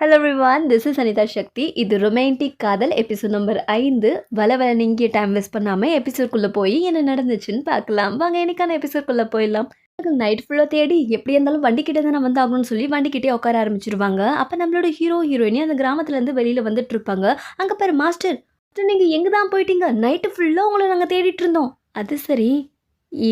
Hello everyone this is Anitha Sakthi இது romantic காதல் episode number ஐந்து. வள வள நீங்கிய டைம் வேஸ்ட் பண்ணாமல் எபிசோட்குள்ளே போய் என்ன நடந்துச்சுன்னு பார்க்கலாம். வாங்க என்னைக்கான எபிசோட்குள்ளே போயிடலாம். நைட் ஃபுல்லாக தேடி எப்படி இருந்தாலும் வண்டிக்கிட்டே தானே வந்து ஆகணும்னு சொல்லி வண்டிக்கிட்டே உட்கார ஆரம்பிச்சிருவாங்க. அப்போ நம்மளோட ஹீரோ ஹீரோயினி அந்த கிராமத்துலேருந்து வெளியில் வந்துட்டு இருப்பாங்க. அங்கே பேர் மாஸ்டர் நீங்கள் எங்கே தான் போயிட்டீங்க? நைட்டு ஃபுல்லாக உங்களை நாங்கள் தேடிட்டு இருந்தோம். அது சரி.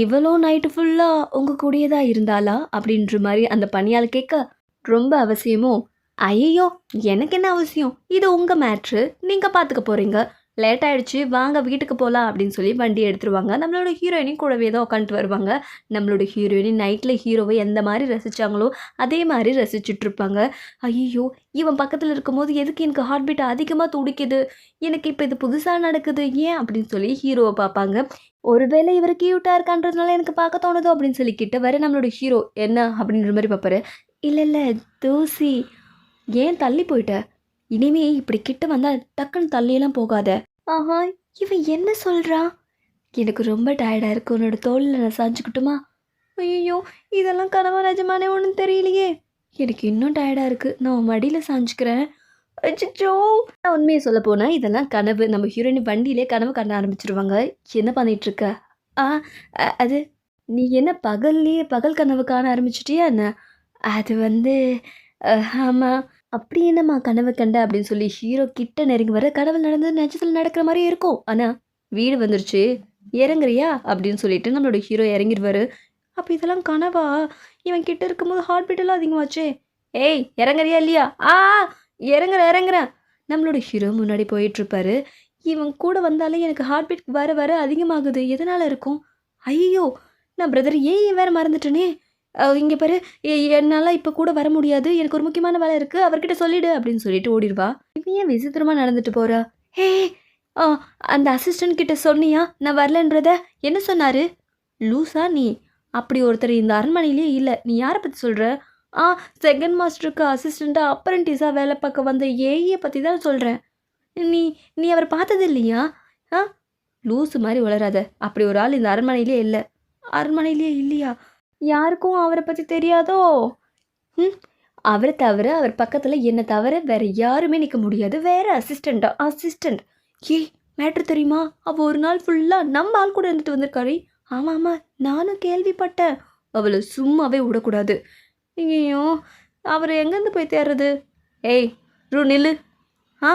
இவ்வளோ நைட்டு ஃபுல்லாக உங்கள் கூடயே தான் இருந்தாளா? அப்படின்ற மாதிரி அந்த பணியால் கேட்க ரொம்ப அவசியமும் ஐயோ எனக்கு என்ன அவசியம்? இது உங்கள் மேட்ரு நீங்கள் பார்த்துக்க போகிறீங்க லேட் ஆகிடுச்சு வாங்க வீட்டுக்கு போகலாம் அப்படின்னு சொல்லி வண்டி எடுத்துருவாங்க. நம்மளோட ஹீரோயினையும் கூடவே தான் உட்காந்துட்டு வருவாங்க. நம்மளோட ஹீரோயினி நைட்டில் ஹீரோவை எந்த மாதிரி ரசித்தாங்களோ அதே மாதிரி ரசிச்சுட்ருப்பாங்க ஐயோ இவன் பக்கத்தில் இருக்கும்போது எதுக்கு எனக்கு ஹார்ட் பீட் அதிகமாக துடிக்குது? எனக்கு இப்போ இது புதுசாக நடக்குது ஏன் அப்படின்னு சொல்லி ஹீரோவை பார்ப்பாங்க ஒருவேளை இவர் கியூட்டாக இருக்கான்றதுனால எனக்கு பார்க்க தோணுதோ அப்படின்னு சொல்லி கிட்ட வர நம்மளோட ஹீரோ என்ன அப்படின்ற மாதிரி பார்ப்பாரு இல்லை இல்லை தூசி ஏன் தள்ளி போயிட்ட? இனிமே இப்படி கிட்ட வந்தா டக்குன்னு தள்ளியெல்லாம் போகாத. ஆஹா இவன் என்ன சொல்கிறான் எனக்கு ரொம்ப டயர்டாக இருக்கு. உன்னோட தோளில் நான் சாஞ்சுக்கிட்டுமா? ஐயோ இதெல்லாம் கனவா நிஜமானே ஒன்றும் தெரியலையே. எனக்கு இன்னும் டயர்டாக இருக்குது நான் உன் மடியில் சாஞ்சுக்கிறேன். அச்சோ நான் உண்மையை சொல்ல போனால் இதெல்லாம் கனவு. நம்ம ஹீரோயின் வண்டியிலே கனவு காண ஆரம்பிச்சிருவாங்க. என்ன பண்ணிட்டு இருக்க? ஆ அது நீ என்ன பகல்லையே பகல் கனவு காண ஆரம்பிச்சிட்டியா என்ன? அது வந்து ஆமாம் அப்படி என்னம்மா கனவு கண்ட அப்படின்னு சொல்லி ஹீரோ கிட்ட நெருங்கி வர கனவு நடந்தது நிஜத்தில் நடக்கிற மாதிரி இருக்கும். ஆனால் வீடு வந்துருச்சு. இறங்குறியா? அப்படின்னு சொல்லிட்டு நம்மளோட ஹீரோ இறங்கிடுவாரு. அப்போ இதெல்லாம் கனவா? இவன் கிட்ட இருக்கும்போது ஹார்ட் பீட் எல்லாம் அதிகமாச்சே. ஏய் இறங்குறியா இல்லையா? ஆ இறங்குற இறங்குறேன் நம்மளோட ஹீரோ முன்னாடி போயிட்டுருப்பாரு. இவன் கூட வந்தாலே எனக்கு ஹார்ட் பீட் வர வர அதிகமாகுது. எதனால் இருக்கும்? ஐயோ நான் பிரதர் ஏன் வேறு மறந்துட்டேனே? இங்கே பாரு என்னால் இப்போ கூட வர முடியாது. எனக்கு ஒரு முக்கியமான வேலை இருக்குது அவர்கிட்ட சொல்லிடு அப்படின்னு சொல்லிட்டு ஓடிடுவா. இவன் ஏன் விசித்திரமாக நடந்துட்டு போகிறா ஹே ஆ அந்த அசிஸ்டன்ட் கிட்ட சொன்னியா? நான் வரலன்றத என்ன சொன்னார்? லூசா நீ. அப்படி ஒருத்தர் இந்த அரண்மனையிலே இல்லை. நீ யாரை பற்றி சொல்கிற ஆ செகண்ட் மாஸ்டருக்கு அசிஸ்டண்ட்டாக அப்ரண்டிஸாக வேலை பார்க்க வந்த ஏஐயை பற்றி தான் சொல்கிறேன் நீ நீ அவரை பார்த்தது இல்லையா? ஆ லூசு மாதிரி வளராத. அப்படி ஒரு ஆள் இந்த அரண்மனையிலே இல்லை. அரண்மனையிலே இல்லையா? யாருக்கும் அவரை பற்றி தெரியாதோ? ம் அவரை தவிர அவர் பக்கத்தில் என்னை தவிர வேறு யாருமே நிற்க முடியாது. வேறு அசிஸ்டண்ட்டா அசிஸ்டண்ட் ஏய் மேட்ரு தெரியுமா? அவள் ஒரு நாள் ஃபுல்லாக நம்ம ஆள் கூட இருந்துட்டு வந்திருக்காரு ஆமாம் ஆமாம் நானும் கேள்விப்பட்டேன். அவளை சும்மாவே விடக்கூடாது. ஐயோ அவர் எங்கேருந்து போய் தேர்றது? ஏய் ரூ நில்லு. ஆ?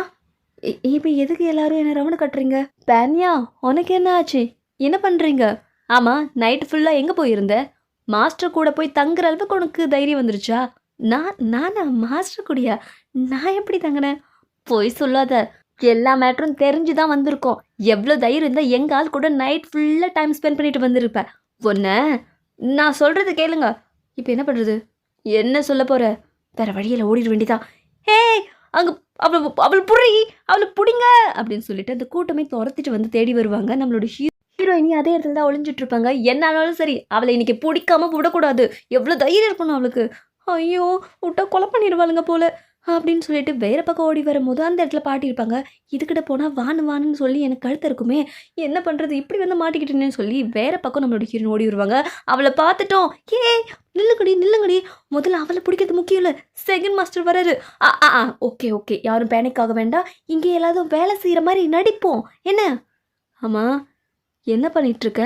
இப்போ எதுக்கு எல்லாரும் என்ன ரவுண்டு கட்டுறீங்க? பேன்யா உனக்கு என்ன ஆச்சு? என்ன பண்ணுறீங்க ஆமாம் நைட் ஃபுல்லாக எங்கே போயிருந்த? மாஸ்டர் கூட போய் தங்குற அளவுக்கு உனக்கு தைரியம் வந்துருச்சா? நான் நானா? மாஸ்டர் கூடயா? நான் எப்படி தங்கினேன்? போய் சொல்லாத. எல்லா மேட்டரும் தெரிஞ்சு தான் வந்திருக்கோம். எவ்வளோ தைரியம் இருந்தால் எங்கள் ஆள் கூட நைட் ஃபுல்லாக டைம் ஸ்பெண்ட் பண்ணிட்டு வந்திருப்பேன் ஒன்று நான் சொல்கிறது கேளுங்க. இப்போ என்ன பண்ணுறது என்ன சொல்ல போகிற வேற வழியில் ஓடிட வேண்டிதான். ஹே அங்கே அவள் அவள் புரி அவளை பிடிங்க அப்படின்னு சொல்லிட்டு அந்த கூட்டமே துரத்திட்டு வந்து தேடி வருவாங்க நம்மளோட ஹீரோ ஹீரோயினி அதே இடத்துல தான் ஒளிஞ்சிட்ருப்பாங்க. இருப்பாங்க என்ன ஆனாலும் சரி அவளை இன்னைக்கு பிடிக்காம விடக்கூடாது. எவ்வளோ தைரியம் இருக்கணும் அவளுக்கு. ஐயோ விட்டா கொலை பண்ணிடுவாளுங்க போல் அப்படின்னு சொல்லிட்டு வேற பக்கம் ஓடி வரும்போது அந்த இடத்துல பாட்டியிருப்பாங்க இதுக்கிட்ட போனால் வான்னு வான்னு சொல்லி எனக்கு கழுத்து இருக்குமே என்ன பண்ணுறது இப்படி வந்து மாட்டிக்கிட்டேன்னு சொல்லி வேற பக்கம் நம்மளோட ஹீரோயின் ஓடி வருவாங்க. அவளை பார்த்துட்டோம். ஏ நில்லுங்கடி நில்லுங்கடி. முதல்ல அவளை பிடிக்கிறது முக்கியம் இல்லை. செகண்ட் மாஸ்டர் வராரு. ஆ ஆ ஆ ஓகே ஓகே. யாரும் பேனிக் ஆக வேண்டாம். இங்கே எல்லாரும் வேலை செய்கிற மாதிரி நடிப்போம். என்ன? ஆமாம் என்ன பண்ணிட்டு இருக்க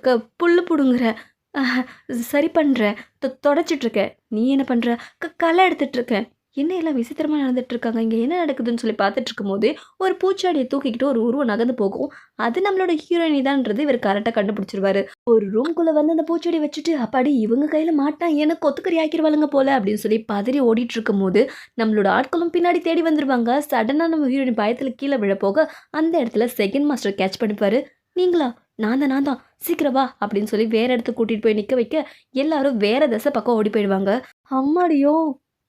க- பிடுங்குற. சரி பண்ணுற தொடச்சிட்டு இருக்க நீ என்ன பண்ணுற க களை எடுத்துட்டு என்ன எல்லாம் விசித்திரமாக நடந்துட்டுருக்காங்க? இங்கே என்ன நடக்குதுன்னு சொல்லி பார்த்துட்டு இருக்கும்போது ஒரு பூச்சாடியை தூக்கிக்கிட்டு ஒரு உருவம் நகர்ந்து போகும். அது நம்மளோட ஹீரோயினி தான்ன்றது இவர் கரெக்டாக கண்டுபிடிச்சிருவாரு. ஒரு ரூம்குள்ளே வந்து அந்த பூச்செடி வச்சுட்டு அப்பாடி இவங்க கையில் மாட்டா எனக்கு கொத்துக்கறி ஆக்கிடுவாளுங்க போல? அப்படின்னு சொல்லி பதறி ஓடிட்டு இருக்கும்போது நம்மளோட ஆட்களும் பின்னாடி தேடி வந்துருவாங்க. சடனாக நம்ம ஹீரோயின் பயத்தில் கீழே விழப்போக போக அந்த இடத்துல செகண்ட் மாஸ்டர் கேட்ச் பண்ணிப்பாரு நீங்களா? நான் தான் நான் தான். சீக்கிரம் வா அப்படின்னு சொல்லி வேற இடத்துக்கு கூட்டிகிட்டு போய் நிற்க வைக்க எல்லாரும் வேற திசை பக்கம் ஓடி போயிடுவாங்க. அம்மாடியோ!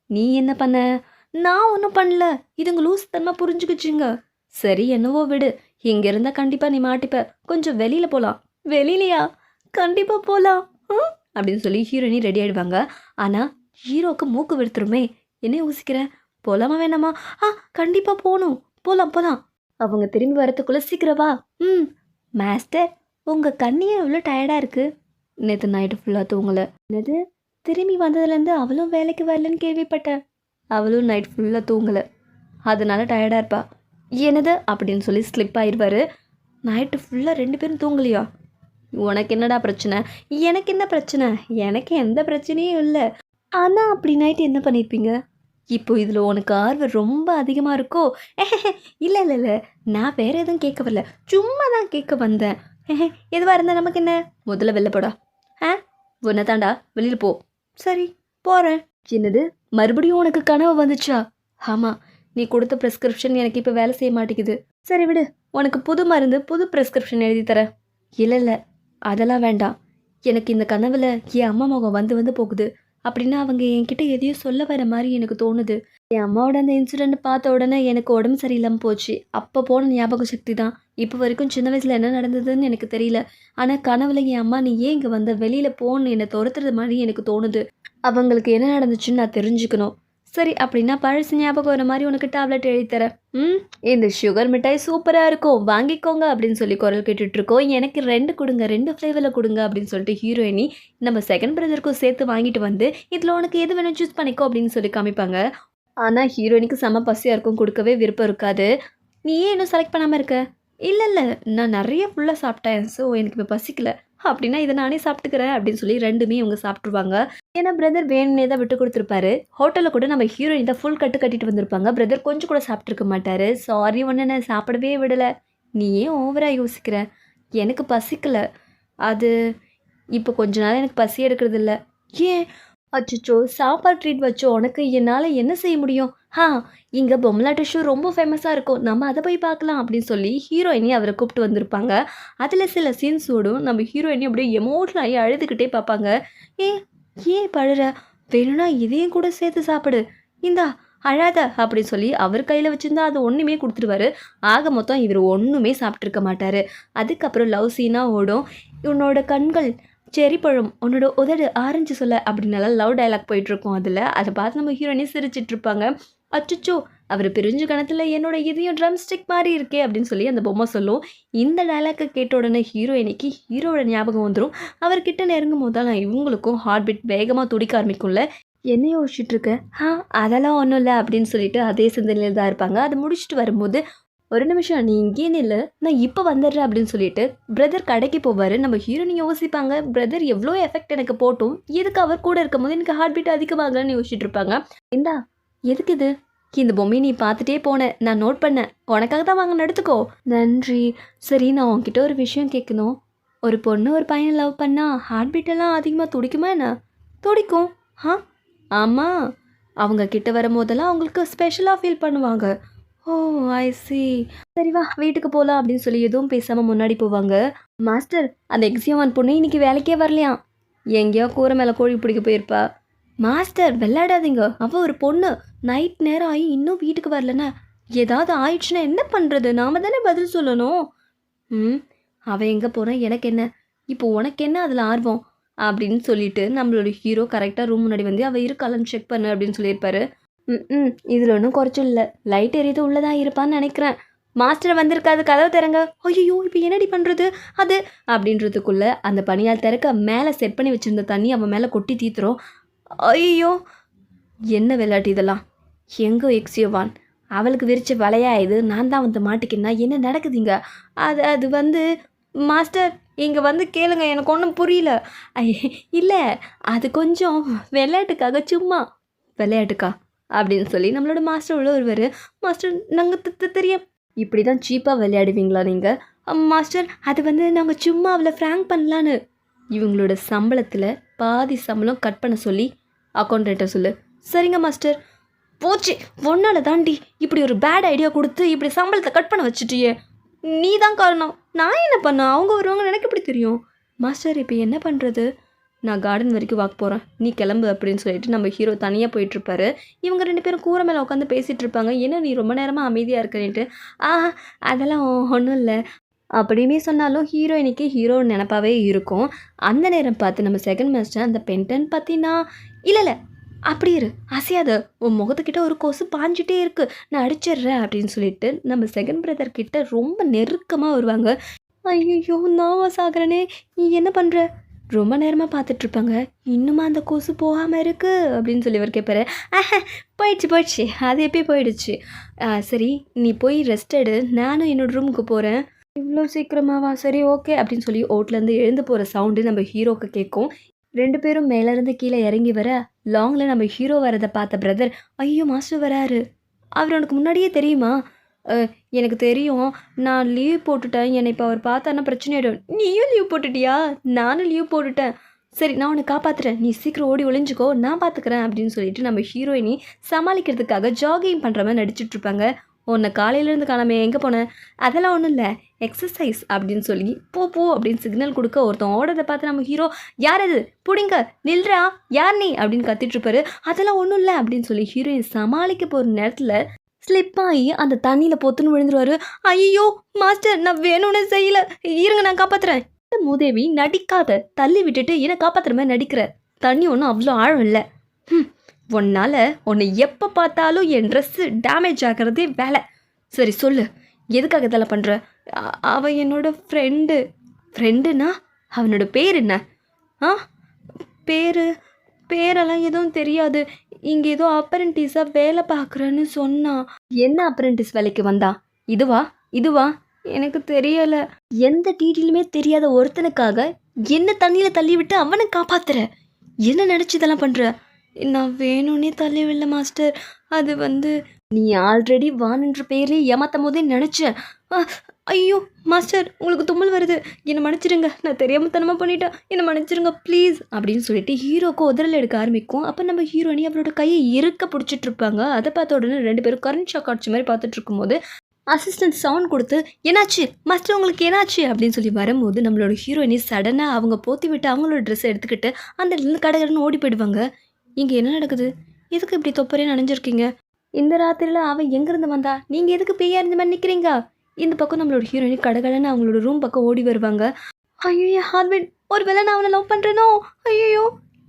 நீ என்ன பண்ண? நான் ஒன்றும் பண்ணல. இதுங்க லூஸ் தன்மா புரிஞ்சுக்கிச்சுங்க. சரி என்னவோ விடு. இங்கே இருந்தால் கண்டிப்பாக நீ மாட்டிப்ப. கொஞ்சம் வெளியில் போகலாம் வெளியிலையா? கண்டிப்பாக போகலாம் ம்? அப்படின்னு சொல்லி ஹீரோயினி ரெடி ஆகிடுவாங்க ஆனால் ஹீரோக்கு மூக்கு விடுத்துருமே என்ன யோசிக்கிற போகலாமா வேணாமா? ஆ கண்டிப்பாக போகணும். போகலாம் போகலாம் அவங்க திரும்பி வரத்துக்குள்ளே சீக்கிரவா ம். மாஸ்டர் உங்கள் கண்ணியே எவ்வளோ டயர்டாக இருக்குது நேற்று நைட்டு ஃபுல்லாக தூங்கலை. என்னது? திரும்பி வந்ததுலேருந்து அவளும் வேலைக்கு வரலன்னு கேள்விப்பட்டேன் அவளும் நைட் ஃபுல்லாக தூங்கலை. அதனால டயர்டாக இருப்பா. என்னது? அப்படின்னு சொல்லி ஸ்லிப் ஆயிடுவார் நைட்டு ஃபுல்லாக ரெண்டு பேரும் தூங்கலையா? உனக்கு என்னடா பிரச்சனை? எனக்கு என்ன பிரச்சனை? எனக்கு எந்த பிரச்சனையும் இல்லை. ஆனால் அப்படி நைட்டு என்ன பண்ணியிருப்பீங்க இப்போ இதில் உனக்கு ஆர்வம் ரொம்ப அதிகமாக இருக்கோ? இல்லை இல்லை இல்லை. நான் வேறு எதுவும் கேட்க வரல. சும்மா தான் கேட்க வந்தேன். எதுவாக இருந்தால் நமக்கு என்ன? முதல்ல வெளில போடா. ஆ? உன்னை தாண்டா வெளியில் போ. சரி போகிறேன் என்னது? மறுபடியும் உனக்கு கனவு வந்துச்சா? ஆமாம் நீ கொடுத்த ப்ரெஸ்கிரிப்ஷன் எனக்கு இப்போ வேலை செய்ய மாட்டேங்குது. சரி விடு உனக்கு புது மருந்து புது ப்ரெஸ்கிரிப்ஷன் எழுதி தரேன். இல்லை இல்லை அதெல்லாம் வேண்டாம். எனக்கு இந்த கனவில் என் அம்மா முகம் வந்து வந்து போகுது. அப்படின்னா அவங்க என்கிட்ட எதையும் சொல்ல வர மாதிரி எனக்கு தோணுது. என் அம்மாவோட அந்த இன்சிடெண்ட் பார்த்த உடனே எனக்கு உடம்பு சரியில்லாமல் போச்சு. அப்போ போன ஞாபக சக்தி தான். இப்போ வரைக்கும் சின்ன வயசில் என்ன நடந்ததுன்னு எனக்கு தெரியல. ஆனால் கனவுல என் அம்மா நீ ஏன் இங்கே வந்த? வெளியில் போன்னு என்னை துரத்துறது மாதிரி எனக்கு தோணுது. அவங்களுக்கு என்ன நடந்துச்சுன்னு நான் தெரிஞ்சுக்கணும். சரி அப்படின்னா பழசு ஞாபகம் வர மாதிரி உனக்கு டேப்லெட் எழுதித்தரேன் ம்? இந்த சுகர் மிட்டாய் சூப்பராக இருக்கும். வாங்கிக்கோங்க அப்படின்னு சொல்லி குரல் கேட்டுட்ருக்கோம். எனக்கு ரெண்டு கொடுங்க ரெண்டு ஃப்ளேவரில் கொடுங்க அப்படின்னு சொல்லிட்டு ஹீரோயினி நம்ம செகண்ட் பிரதருக்கும் சேர்த்து வாங்கிட்டு வந்து இதில் உனக்கு எது வேணும் சூஸ் பண்ணிக்கோ அப்படின்னு சொல்லி காமிப்பாங்க. ஆனால் ஹீரோயினுக்கு செம பசியாக இருக்கும். கொடுக்கவே விருப்பம் இருக்காது. நீ ஏன் இன்னும் செலக்ட் பண்ணாமல் இருக்க? இல்லை இல்லை நான் நிறைய ஃபுல்லாக சாப்பிட்டேன் ஸோ எனக்கு இப்போ பசிக்கல. அப்படின்னா இதை நானே சாப்பிட்டுக்கிறேன் அப்படின்னு சொல்லி ரெண்டுமே இவங்க சாப்பிட்ருவாங்க ஏன்னா பிரதர் வேணும்னே தான் விட்டு கொடுத்துருப்பாரு. ஹோட்டலில் கூட நம்ம ஹீரோயின் தான் ஃபுல் கட்டு கட்டிட்டு வந்திருப்பாங்க. பிரதர் கொஞ்சம் கூட சாப்பிட்ருக்க மாட்டார். சாரி ஒன்று நான் சாப்பிடவே விடலை. நீ ஏன் ஓவராக யோசிக்கிற. எனக்கு பசிக்கலை. அது இப்போ கொஞ்ச நாள் எனக்கு பசி எடுக்கிறது இல்லை ஏன்? அச்சோ சாப்பாடு ட்ரீட் வச்சோ உனக்கு என்னால் என்ன செய்ய முடியும்? ஹா இங்கே பொம்மலாட்ட ஷோ ரொம்ப ஃபேமஸாக இருக்கும். நம்ம அதை போய் பார்க்கலாம் அப்படின்னு சொல்லி ஹீரோயினி அவரை கூப்பிட்டு வந்திருப்பாங்க. அதில் சில சீன்ஸ் ஓடும். நம்ம ஹீரோயினி அப்படியே எமோஷனல் ஆகி அழுதுகிட்டே பார்ப்பாங்க. ஏ ஏன் பழுற வேணும்னா இதையும் கூட சேர்த்து சாப்பிடு. இந்தா அழாத அப்படின்னு சொல்லி அவர் கையில் வச்சிருந்தா அது ஒன்றுமே கொடுத்துருவாரு. ஆக மொத்தம் இவர் ஒன்றுமே சாப்பிட்ருக்க மாட்டார். அதுக்கப்புறம் லவ் சீனாக ஓடும். உன்னோட கண்கள் செரி பழம் உன்னோட உதடு ஆரஞ்சு சொல்ல அப்படின்னால லவ் டயலாக் போயிட்டுருக்கோம் அதில். அதை பார்த்து நம்ம ஹீரோனே சிரிச்சிட்டு இருப்பாங்க. அவர் பிரிஞ்சு கணத்தில் என்னோட இதையும் ட்ரம் ஸ்டிக் மாதிரி இருக்கே அப்படின்னு சொல்லி அந்த பொம்மை சொல்லும். இந்த டைலாக்கை கேட்ட உடனே ஹீரோயினிக்கு ஹீரோவோட ஞாபகம் வந்துடும் அவர்கிட்ட நெருங்கும் போதெல்லாம் இவங்களுக்கும் ஹார்ட் பீட் வேகமாக துடிக்க ஆரம்பிக்கும்ல. என்ன யோசிச்சுட்டு இருக்க? ஆ அதெல்லாம் ஒன்றும் இல்லை அப்படின்னு சொல்லிட்டு அதே சிந்தனையில் தான் இருப்பாங்க. அதை முடிச்சுட்டு வரும்போது ஒரு நிமிஷம் நீ இங்கேயே நில்லு. நான் இப்போ வந்துடுறேன் அப்படின்னு சொல்லிட்டு பிரதர் கடைக்கு போவார். நம்ம ஹீரோனி யோசிப்பாங்க. பிரதர் எவ்வளோ எஃபெக்ட் எனக்கு போட்டும். எதுக்கு அவர் கூட இருக்கும் போது எனக்கு ஹார்ட் பீட் அதிகமாகலன்னு யோசிச்சுட்டு இருப்பாங்க. இந்தா எதுக்கு இது? இந்த பொம்மையை நீ பார்த்துட்டே போனேன் நான் நோட் பண்ணேன். உனக்காக தான் வாங்க எடுத்துக்கோ. நன்றி. சரி நான் உன்கிட்ட ஒரு விஷயம் கேட்கணும். ஒரு பொண்ணு ஒரு பையனை லவ் பண்ணால் ஹார்ட் பீட் எல்லாம் அதிகமாக துடிக்குமா என்ன? துடிக்கும். ஆ? ஆமாம் அவங்க கிட்ட வரும்போதெல்லாம் அவங்களுக்கு ஸ்பெஷலாக ஃபீல் பண்ணுவாங்க. ஓ ஐ சி சரி வா வீட்டுக்கு போகலாம் அப்படின்னு சொல்லி எதுவும் பேசாமல் முன்னாடி போவாங்க. மாஸ்டர் அந்த எக்ஸியமான் பொண்ணு இன்னைக்கு வேலைக்கே வரலையா? எங்கேயோ கூரை மேலே கோழி பிடிக்க போயிருப்பா. மாஸ்டர் விளையாடாதீங்க. அவள் ஒரு பொண்ணு. நைட் நேரம் ஆகி இன்னும் வீட்டுக்கு வரலன்னா ஏதாவது ஆயிடுச்சுன்னா என்ன பண்ணுறது நாம தானே பதில் சொல்லணும். ம் அவள் எங்கே போகிறான் எனக்கு என்ன? இப்போ உனக்கு என்ன அதில் ஆர்வம்? அப்படின்னு சொல்லிட்டு நம்மளோட ஹீரோ கரெக்டாக ரூம் முன்னாடி வந்து அவள் இருக்காளன்னு செக் பண்ணு அப்படின்னு சொல்லியிருப்பாரு. ம் இதில் ஒன்றும் குறைச்சும் இல்லை. லைட் எரியுது உள்ளதா இருப்பான்னு நினைக்கிறேன். மாஸ்டர் வந்திருக்காது கதவை திறங்க. ஐயோ இப்போ என்னடி பண்ணுறது அது அப்படின்றதுக்குள்ளே அந்த பணியால் திறக்க மேலே செட் பண்ணி வச்சுருந்த தண்ணி அவன் மேலே கொட்டி தீத்துறோம் ஐயோ என்ன விளையாட்டு இதெல்லாம்? எங்கோ எக்ஸியோவான். அவளுக்கு விரிச்ச வலையா இது? நான் தான் வந்து மாட்டிக்கினா என்ன நடக்குதுங்க? அது அது வந்து மாஸ்டர் இங்கே வந்து கேளுங்க எனக்கு ஒன்றும் புரியல. இல்லை அது கொஞ்சம் விளையாட்டுக்காக சும்மா. விளையாட்டுக்கா? அப்படின்னு சொல்லி நம்மளோட மாஸ்டர் உள்ள ஒருவர் மாஸ்டர் நாங்கள் தெரியும். இப்படி தான் சீப்பாக விளையாடுவீங்களா நீங்கள் மாஸ்டர் அது வந்து நாங்கள் சும்மா அவளை ஃப்ராங்க் பண்ணலான்னு. இவங்களோட சம்பளத்தில் பாதி சம்பளம் கட் பண்ண சொல்லி அக்கௌண்டண்ட்டை சொல்லு. சரிங்க மாஸ்டர் போச்சு. ஒன்னால தாண்டி இப்படி ஒரு பேட் ஐடியா கொடுத்து இப்படி சம்பளத்தை கட் பண்ண வச்சுட்டியே. நீ தான் காரணம். நான் என்ன பண்ண? அவங்க வருவாங்க எனக்கு எப்படி தெரியும்? மாஸ்டர் இப்போ என்ன பண்ணுறது நான் கார்டன் வரைக்கும் வாக் போகிறேன் நீ கிளம்பு அப்படின்னு சொல்லிட்டு நம்ம ஹீரோ தனியாக போயிட்டுருப்பாரு. இவங்க ரெண்டு பேரும் கூரை மேலே உட்காந்து பேசிகிட்டு இருப்பாங்க. என்ன நீ ரொம்ப நேரமாக அமைதியாக இருக்கேன்ட்டு. ஆ அதெல்லாம் ஒன்றும் இல்லை. அப்படியுமே சொன்னாலும் ஹீரோயினுக்கு ஹீரோ நினப்பாவே இருக்கும். அந்த நேரம் பார்த்து நம்ம செகண்ட் மாஸ்டர் அந்த பென்டன் பற்றினா இல்லை இல்லை அப்படி இரு. அசையாத. உன் முகத்துக்கிட்ட ஒரு கொசு பாஞ்சிட்டே இருக்குது நான் அடிச்சிடுறேன். அப்படின்னு சொல்லிட்டு நம்ம செகண்ட் பிரதர் கிட்ட ரொம்ப நெருக்கமாக வருவாங்க. ஐயோ நான் சாகுறனே நீ என்ன பண்ணுற ரொம்ப நேரமாக பார்த்துட்ருப்பாங்க. இன்னுமா அந்த கொசு போகாமல் இருக்கு? அப்படின்னு சொல்லி இவர் கேட்பாரு "ஆஹா, போயிடுச்சு போயிடுச்சு. அது எப்பயும் போயிடுச்சு. சரி நீ போய் ரெஸ்ட் எடு. நானும் என்னோட ரூமுக்கு போகிறேன் இவ்வளோ சீக்கிரமாவா? சரி ஓகே அப்படின்னு சொல்லி ஓட்லேருந்து எழுந்து போகிற சவுண்டு நம்ம ஹீரோக்கு கேட்கும். ரெண்டு பேரும் மேலேருந்து கீழே இறங்கி வர லாங்கில் நம்ம ஹீரோ வரதை பார்த்த பிரதர் ஐயோ மாஸ்டர் வராரு. அவர் உனக்கு முன்னாடியே தெரியுமா? எனக்கு தெரியும். நான் லீவ் போட்டுட்டேன். என்னை இப்போ அவர் பார்த்தானா பிரச்சனை ஆகிடும் நீயும் லீவ் போட்டுட்டியா? நானும் லீவ் போட்டுட்டேன். சரி நான் உன்னை காப்பாற்றுறேன் நீ சீக்கிரம் ஓடி ஒளிஞ்சிக்கோ. நான் பார்த்துக்கிறேன் அப்படின்னு சொல்லிட்டு நம்ம ஹீரோயினி சமாளிக்கிறதுக்காக ஜாகிங் பண்ணுற மாதிரி நடிச்சிட்டு இருப்பாங்க. உன்னை காலையிலேருந்து காணாமே எங்கே போனேன் அதெல்லாம் ஒன்றும் இல்லை. எக்ஸசைஸ் அப்படின்னு சொல்லி போ போ அப்படின்னு சிக்னல் கொடுக்க ஒருத்தன் ஓடுறதை பார்த்து நம்ம ஹீரோ யார் அது? புடிங்க. நில்றா. யார் நீ? அப்படின்னு கத்திட்டு இருப்பாரு. அதெல்லாம் ஒன்றும் இல்லை அப்படின்னு சொல்லி ஹீரோயின் சமாளிக்க போகிற நேரத்தில் ஸ்லிப் ஆகி அந்த தண்ணியில் பொத்துன்னு விழுந்துருவாரு. ஐயோ மாஸ்டர் நான் வேணும்னு செய்யல. இருங்க நான் காப்பாத்துறேன். இந்த மூதேவி நடிக்காத தள்ளி விட்டுட்டு என்னை காப்பாத்துற மாதிரி நடிக்கிற. தண்ணி ஒன்றும் அவ்வளோ ஆழம் இல்லை. ம் உன்னால் உன்னை எப்போ பார்த்தாலும் என் ட்ரெஸ்ஸு டேமேஜ் ஆகிறதே வேலை. சரி சொல்லு. எதுக்காக இதெல்லாம் பண்ணுற அவன் என்னோட ஃப்ரெண்டு ஃப்ரெண்டுனா அவனோட பேர் என்ன? ஆ? பேர் பேரெல்லாம் எதுவும் தெரியாது. இங்கே ஏதோ அப்ரெண்டிஸாக வேலை பார்க்குறேன்னு சொன்னான் என்ன அப்ரெண்டிஸ் வேலைக்கு வந்தா? இதுவா? இதுவா? எனக்கு தெரியலை. எந்த டீட்டெயிலுமே தெரியாத ஒருத்தனுக்காக என்ன தண்ணியில் தள்ளி விட்டு அவனை காப்பாத்துற? என்ன நினச்சி இதெல்லாம் பண்ணுற நான் வேணும்னே தள்ளி விடல மாஸ்டர் அது வந்து நீ ஆல்ரெடி வானன்ற பேர்லேயே ஏமாத்தும் போதே நினச்சேன் ஐயோ மாஸ்டர் உங்களுக்கு தும்மல் வருது. என்னை மன்னிச்சிடுங்க. நான் தெரியாமல் தனமாக பண்ணிட்டேன். என்னை மன்னிச்சிடுங்க ப்ளீஸ் அப்படின்னு சொல்லிட்டு ஹீரோக்கு உதறல் எடுக்க ஆரம்பிக்கும். அப்போ நம்ம ஹீரோயினி அவரோட கையை இறுக்க பிடிச்சிட்டு இருப்பாங்க. அதை பார்த்த உடனே ரெண்டு பேரும் கரண்ட் ஷாக் ஆட்சி மாதிரி பார்த்துட்டு இருக்கும்போது அசிஸ்டன்ட் சவுண்ட் கொடுத்து என்னாச்சு? மாஸ்டர் உங்களுக்கு என்னாச்சு? அப்படின்னு சொல்லி வரும்போது நம்மளோட ஹீரோயினி சடனாக அவங்க போத்தி விட்டு அவங்களோட ட்ரெஸ்ஸை எடுத்துக்கிட்டு அந்த இடத்துல ஓடி போயிடுவாங்க. இங்கே என்ன நடக்குது? எதுக்கு இப்படி தொப்பரே நனைஞ்சிருக்கீங்க? இந்த ராத்திரியில் அவன் எங்கேருந்து வந்தா? நீங்கள் எதுக்கு பேயா இருந்த மாதிரி நிற்கிறீங்க இந்த பக்கம் நம்மளோட ஹீரோயினி கடகடன்னு அவங்களோட ரூம் பக்கம் ஓடி வருவாங்க. ஐயோ ஒரு வேளை நான் அவனை லவ் பண்ணுறேனோ ஐயோ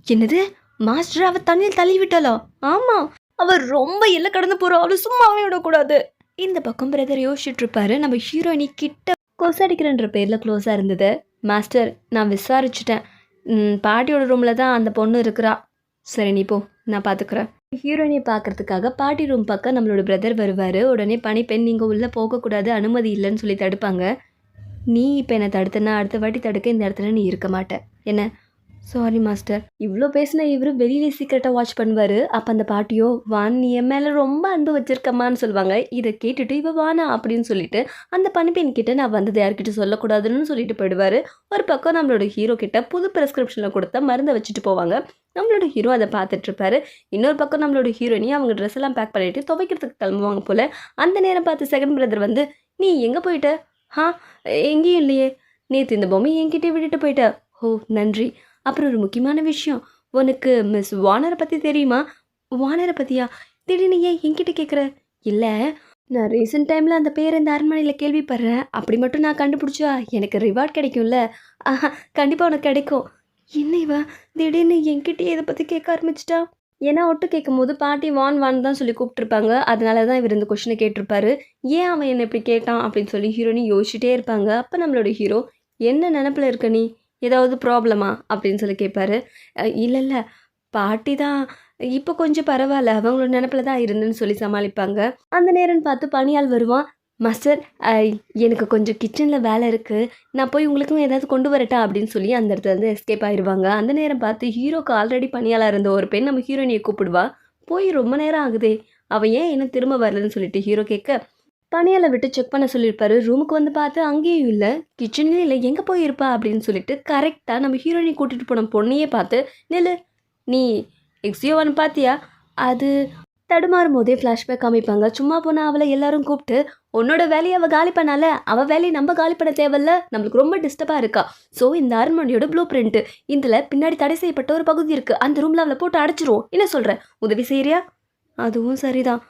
என்னது? மாஸ்டர் அவள் தண்ணியில் தள்ளி விட்டாளா ஆமாம் அவர் ரொம்ப எல்லாம் கடந்து போகிறோம் அவளை சும்மாவே விடக்கூடாது. இந்த பக்கம் பிரதர் யோசிச்சுட்டு இருப்பாரு. நம்ம ஹீரோயினி கிட்ட கொசடிக்கிறன்ற பேரில் க்ளோஸாக இருந்தது. மாஸ்டர் நான் விசாரிச்சுட்டேன். பாட்டியோட ரூமில் தான் அந்த பொண்ணு இருக்கிறா. சரி நீ போ. நான் பார்த்துக்குறேன் ஹீரோயினை பார்க்கறதுக்காக பாட்டி ரூம் பக்கம் நம்மளோட பிரதர் வருவார். உடனே பனிப்பெண் நீங்கள் உள்ளே போகக்கூடாது அனுமதி இல்லைன்னு சொல்லி தடுப்பாங்க. நீ இப்போ என்னை தடுத்தனா அடுத்த வாட்டி தடுக்க இந்த இடத்துல நீ இருக்க மாட்டேன் என்ன? சாரி மாஸ்டர் இவ்வளோ பேசின இவர் வெளியிலே சீக்கிரட்டாக வாட்ச் பண்ணுவார். அப்போ அந்த பாட்டியோ வான் நீ என் மேலே ரொம்ப அன்பு வச்சிருக்கம்மான்னு சொல்லுவாங்க. இதை கேட்டுட்டு இவ வானா? அப்படின்னு சொல்லிட்டு அந்த பணிப்பெண் கிட்ட நான் வந்தது யார்கிட்ட சொல்லக்கூடாதுன்னு சொல்லிட்டு போயிடுவார். ஒரு பக்கம் நம்மளோட ஹீரோ கிட்ட புது ப்ரெஸ்கிரிப்ஷனில் கொடுத்த மருந்தை வச்சுட்டு போவாங்க. நம்மளோட ஹீரோ அதை பார்த்துட்டு இருப்பாரு இன்னொரு பக்கம் நம்மளோட ஹீரோயினி அவங்க ட்ரெஸ் எல்லாம் பேக் பண்ணிட்டு துவைக்கிறதுக்கு கிளம்புவாங்க போல. அந்த நேரம் பார்த்து செகண்ட் பிரதர் வந்து நீ எங்கே போயிட்ட? ஆ எங்கேயும் இல்லையே. நேற்று இந்த பொம்மை என்கிட்டே விட்டுட்டு போயிட்ட. ஓ நன்றி. அப்புறம் ஒரு முக்கியமான விஷயம். உனக்கு மிஸ் வானரை பற்றி தெரியுமா? வானரை பற்றியா திடீர்னு ஏன் என்கிட்ட கேட்குற இல்லை நான் ரீசெண்ட் டைமில் அந்த பேர் இந்த அரண்மனையில் கேள்விப்படுறேன். அப்படி மட்டும் நான் கண்டுபிடிச்சா எனக்கு ரிவார்ட் கிடைக்கும்ல. ஆஹா கண்டிப்பாக உனக்கு கிடைக்கும். என்ன இவ? திடீர்னு என்கிட்டயே இதை பற்றி கேட்க ஆரம்பிச்சிட்டா? ஏன்னா ஒட்டு கேட்கும் போது பாட்டி வான் வான் தான் சொல்லி கூப்பிட்டுருப்பாங்க. அதனால தான் இவர் இந்த கொஷினை கேட்டிருப்பாரு. ஏன் அவன் என்னை இப்படி கேட்டான் அப்படின்னு சொல்லி ஹீரோனி யோசிச்சுட்டே இருப்பாங்க. அப்போ நம்மளோட ஹீரோ என்ன நினப்பில் இருக்க நீ? ஏதாவது ப்ராப்ளமா? அப்படின்னு சொல்லி கேட்பாரு இல்லை இல்லை பாட்டி தான் இப்போ கொஞ்சம் பரவாயில்ல. அவங்களோட நினப்பில் தான் இருந்துன்னு சொல்லி சமாளிப்பாங்க. அந்த நேரம் பார்த்து பணியாள் வருவான். மாஸ்டர் எனக்கு கொஞ்சம் கிச்சனில் வேலை இருக்குது நான் போய் உங்களுக்கும் ஏதாவது கொண்டு வரட்டா? அப்படின்னு சொல்லி அந்த இடத்துல இருந்து எஸ்கேப் ஆயிடுவாங்க அந்த நேரம் பார்த்து ஹீரோக்கு ஆல்ரெடி பணியாளாக இருந்த ஒரு பெண் நம்ம ஹீரோயினியை கூப்பிடுவா. போய் ரொம்ப நேரம் ஆகுதே. அவள் ஏன் என்ன திரும்ப வரலன்னு சொல்லிட்டு ஹீரோ கேட்க பணியாளை விட்டு செக் பண்ண சொல்லியிருப்பாரு. ரூமுக்கு வந்து பார்த்து அங்கேயும் இல்லை. கிச்சன்லேயும் இல்லை. எங்கே போயிருப்பா? அப்படின்னு சொல்லிட்டு கரெக்டாக நம்ம ஹீரோயினை கூட்டிகிட்டு போன பொண்ணையே பார்த்து நெல்லு. நீ எக்ஸியோவான்னு பார்த்தியா? அது தடுமாறும் போதே ஃப்ளாஷ்பேக் காமிப்பாங்க. சும்மா போனால் அவளை எல்லாரும் கூப்பிட்டு உன்னோட வேலையை அவள் காலி பண்ணால. அவள் வேலையை நம்ம காலி பண்ண தேவையில்ல. நம்மளுக்கு ரொம்ப டிஸ்டர்பாக இருக்கா. ஸோ இந்த அரண்மனையோட ப்ளூ பிரிண்ட்டு இதில் பின்னாடி தடை செய்யப்பட்ட ஒரு பகுதி இருக்குது அந்த ரூமில் அவளை போட்டு அடைச்சிருவோம். என்ன சொல்கிற உதவி செய்கிறியா அதுவும் சரிதான்.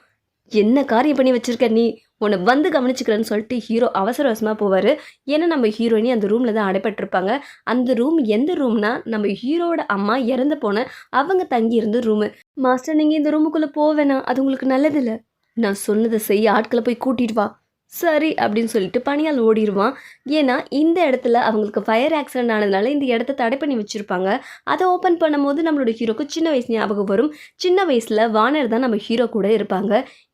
என்ன காரியம் பண்ணி வச்சிருக்க நீ? உன்னை வந்து கவனிச்சுக்கிறேன்னு சொல்லிட்டு ஹீரோ அவசர அவசரமாக போவார். ஏன்னா நம்ம ஹீரோயினி அந்த ரூமில் தான் அடைப்பட்டிருப்பாங்க. அந்த ரூம் எந்த ரூம்னா நம்ம ஹீரோவோட அம்மா இறந்து போன அவங்க தங்கி இருந்த ரூமு மாஸ்டர் நீங்கள் இந்த ரூமுக்குள்ளே போவேணாம் அது உங்களுக்கு நல்லதில்லை நான் சொன்னதை செய்ய ஆட்களை போய் கூட்டிகிட்டு வா. சரி அப்படின்னு சொல்லிட்டு பணியால் ஓடிடுவான் ஏன்னா இந்த இடத்துல அவங்களுக்கு ஃபயர் ஆக்சிடென்ட் ஆனதுனால இந்த இடத்த தடை பண்ணி வச்சுருப்பாங்க. அதை ஓப்பன் பண்ணும்போது நம்மளோட ஹீரோக்கு சின்ன வயசு ஞாபகம் வரும். சின்ன வயசில் வானர் தான் நம்ம ஹீரோ கூட இருப்பாங்க.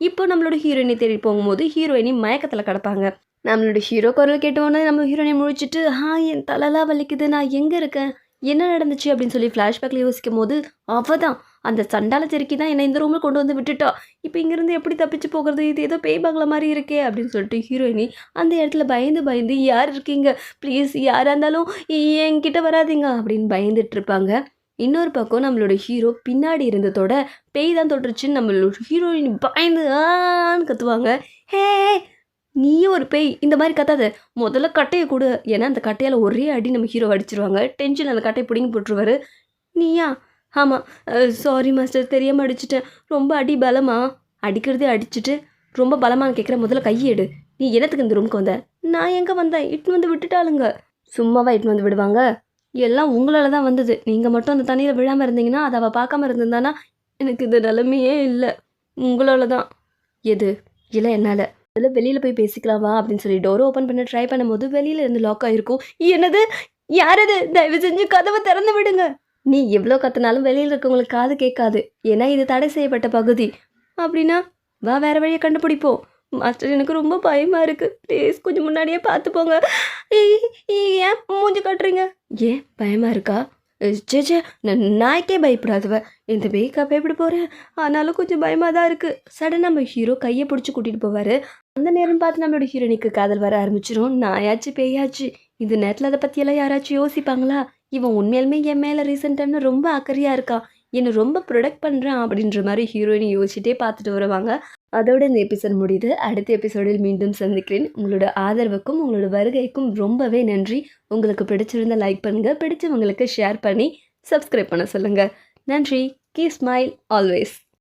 இப்போ நம்மளோட ஹீரோயினை தேடி போகும்போது ஹீரோயினி மயக்கத்தில் கிடப்பாங்க. நம்மளோட ஹீரோ குரல் கேட்டோன்னே நம்ம ஹீரோயினை முழிச்சிட்டு ஆ என் தலைலாம் வலிக்குது. நான் எங்கே இருக்கேன்? என்ன நடந்துச்சு? அப்படின்னு சொல்லி ஃப்ளாஷ்பேக்கில் யோசிக்கும் போது அவள் தான் அந்த சண்டால செருக்கி தான் என்னை இந்த ரூமில் கொண்டு வந்து விட்டுட்டா. இப்போ இங்கேருந்து எப்படி தப்பிச்சு போகிறது? இது ஏதோ பேய் பங்கள மாதிரி இருக்கே அப்படின்னு சொல்லிட்டு ஹீரோயினி அந்த இடத்துல பயந்து பயந்து யார் இருக்கீங்க? ப்ளீஸ் யாராக இருந்தாலும் என்கிட்ட வராதீங்க அப்படின்னு பயந்துட்டு இருப்பாங்க. இன்னொரு பக்கம் நம்மளோட ஹீரோ பின்னாடி இருந்ததோட பேய் தான் தொட்டுருச்சுன்னு நம்மளோட ஹீரோயின் பயந்து ஆன்னு கத்துவாங்க. ஹே நீயும் ஒரு பேய். இந்த மாதிரி கத்தாத. முதல்ல கட்டையை கொடு. ஏன்னா அந்த கட்டையால் ஒரே அடி நம்ம ஹீரோ அடிச்சிருவாங்க. டென்ஷன் அந்த கட்டையை பிடிங்கி போட்டுருவாரு. நீயா? ஆமாம் சாரி மாஸ்டர் தெரியாமல் அடிச்சிட்டேன். ரொம்ப அடி பலமா? அடிக்கிறதே அடிச்சுட்டு ரொம்ப பலமான்னு கேட்குற முதல்ல கையெடு நீ என்னத்துக்கு இந்த ரூமுக்கு வந்த? நான் எங்கே வந்தேன்? இட்டுன்னு வந்து விட்டுட்டாளுங்க. சும்மாவா இட்டுன்னு வந்து விடுவாங்க? எல்லாம் உங்களால தான் வந்தது. நீங்கள் மட்டும் அந்த தண்ணியில் விழாமல் இருந்தீங்கன்னா அதை அவள் பார்க்காம இருந்திருந்தானா? எனக்கு இந்த நிலைமையே இல்லை. உங்களால தான். எது? இல்லை என்னால். அதில் வெளியில் போய் பேசிக்கலாம் வா அப்படின்னு சொல்லி டோர் ஓப்பன் பண்ண ட்ரை பண்ணும்போது வெளியில் இருந்து லாக் ஆகிருக்கும் என்னது? யாரது தயவு செஞ்சு கதவை திறந்து விடுங்க. நீ எவ்வளோ கத்துனாலும் வெளியில் இருக்கவங்களுக்கு காது கேட்காது. ஏன்னா இது தடை செய்யப்பட்ட பகுதி. அப்படின்னா வா வேறு வழியை கண்டுபிடிப்போம் மாஸ்டர் எனக்கு ரொம்ப பயமா இருக்கு. ப்ளீஸ் கொஞ்சம் முன்னாடியே பார்த்து போங்க. ஏய், ஏய், ஏன் மூஞ்சி காட்டுறீங்க? ஏன்? பயமா இருக்கா? சே சே நான் நாய்க்கே பயப்படாதவ. இந்த பேக்கா பயப்பட போகிறேன் ஆனாலும் கொஞ்சம் பயமாக தான் இருக்குது சடனாக நம்ம ஹீரோ கையை பிடிச்சி கூட்டிகிட்டு போவார். அந்த நேரம் பார்த்து நம்மளோட ஹீரோனிக்கு காதல் வர ஆரம்பிச்சிடும் நாயாச்சு பேயாச்சு. இந்த நேரத்தில் அதை பற்றியெல்லாம் யாராச்சும் யோசிப்பாங்களா? இவன் உண்மையிலுமே என் மேலே ரீசெண்ட் டைமில் ரொம்ப அக்கறையாக இருக்கான் என்னை ரொம்ப ப்ரொடெக்ட் பண்ணுறான் அப்படின்ற மாதிரி ஹீரோயினை யோசிச்சுட்டே பார்த்துட்டு வருவாங்க. அதோட இந்த எபிசோட் முடியுது. அடுத்த எபிசோடில் மீண்டும் சந்திக்கிறேன். உங்களோட ஆதரவுக்கும் உங்களோட வருகைக்கும் ரொம்பவே நன்றி. உங்களுக்கு பிடிச்சிருந்த லைக் பண்ணுங்கள் பிடிச்சவங்களுக்கு ஷேர் பண்ணி சப்ஸ்கிரைப் பண்ண சொல்லுங்கள் நன்றி. Key smile always